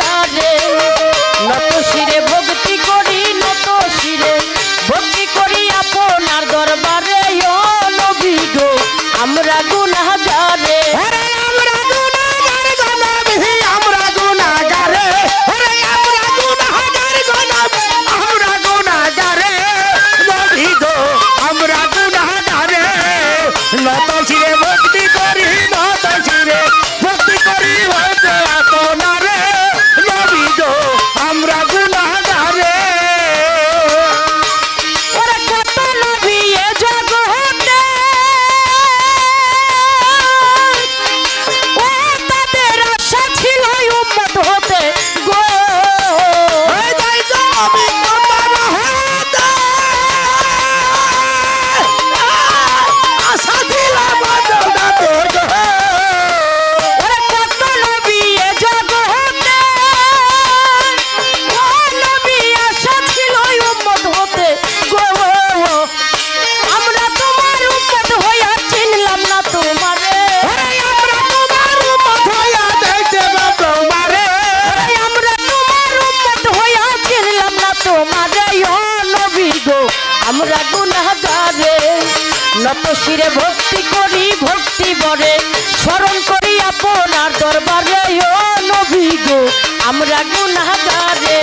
agradeço. নত শিরে ভক্তি করি ভক্তি বরে স্মরণ করি আপনার দরবারে ও নবী আমরা গুনাহগারে।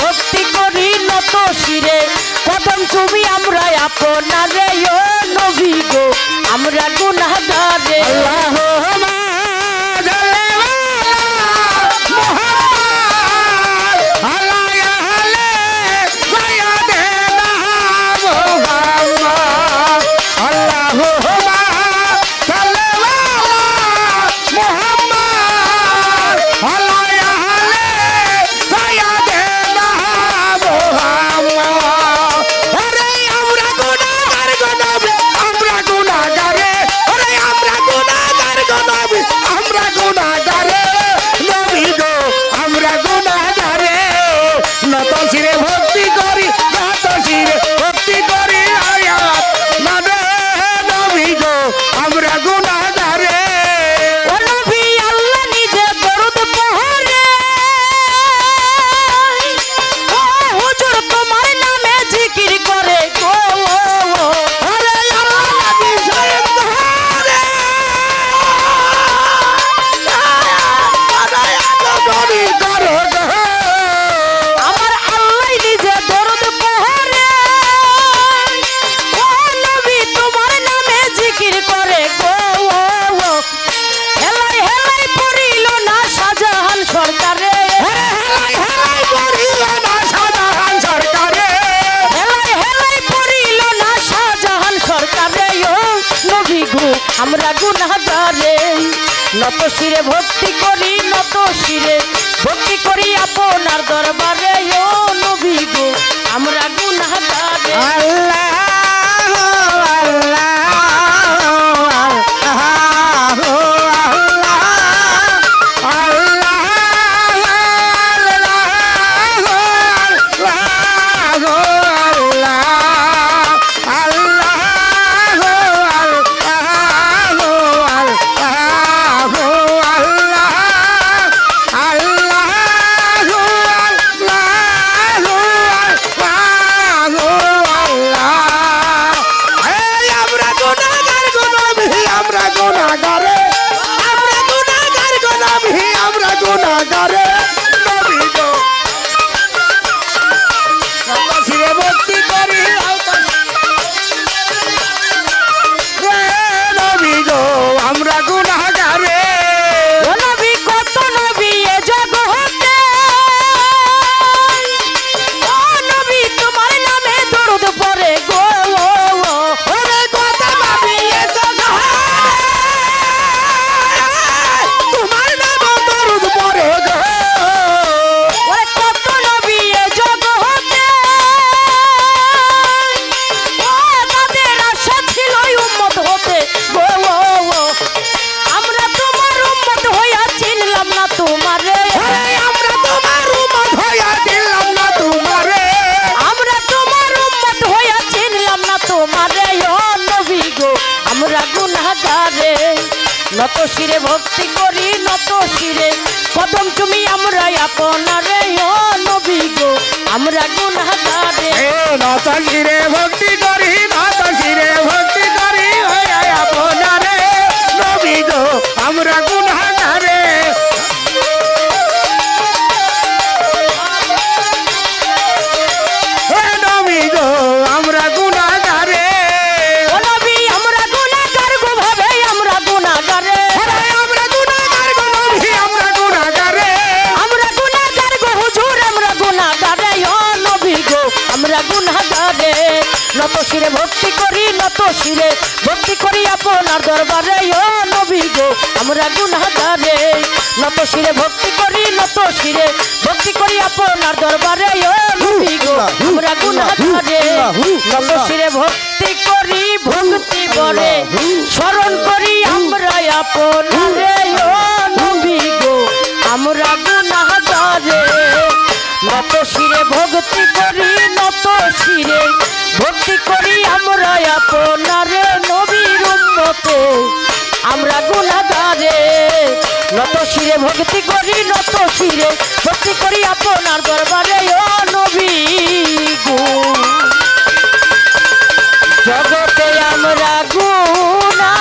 ভক্তি করি নত শিরে। কদম তুমি আমরা আপনারে ও নবী গো আমরা গুনাহগারে। আল্লাহ আমরা গুণাগারে, নত শিরে ভক্তি করি, নত শিরে ভক্তি করি আপনার দরবারে, ও নবী গো, আমরা গুণাগারে। আল্লাহ আল্লাহ আল্লাহ শিরে ভক্তি করি নত শিরে কদম তুমি আমরা, আপনারে ও নবী গো। আমরা গুনাহগারে ভক্তি করি নত শিরে ভক্তি করি আপনারে নবী গো। আমরা গুনাহগারে শিরে ভক্তি করি আপনার দরবারে ও নবী গো আমরা গুনাহগারে। নত শিরে ভক্তি করি নত শিরে ভক্তি করি আপনার দরবারে ও নবী গো আমরা গুনাহগারে। নত শিরে ভক্তি করি ভক্তি বরে স্মরণ করি আমরা আপনারে ও নবী গো আমরা গুনাহগারে। নত শিরে ভক্তি আমরা গুনাহগারে নত শিরে ভক্তি করি, নত শিরে ভক্তি করি আপনার দরবারে, ও নবী জগতে আমরা গুনা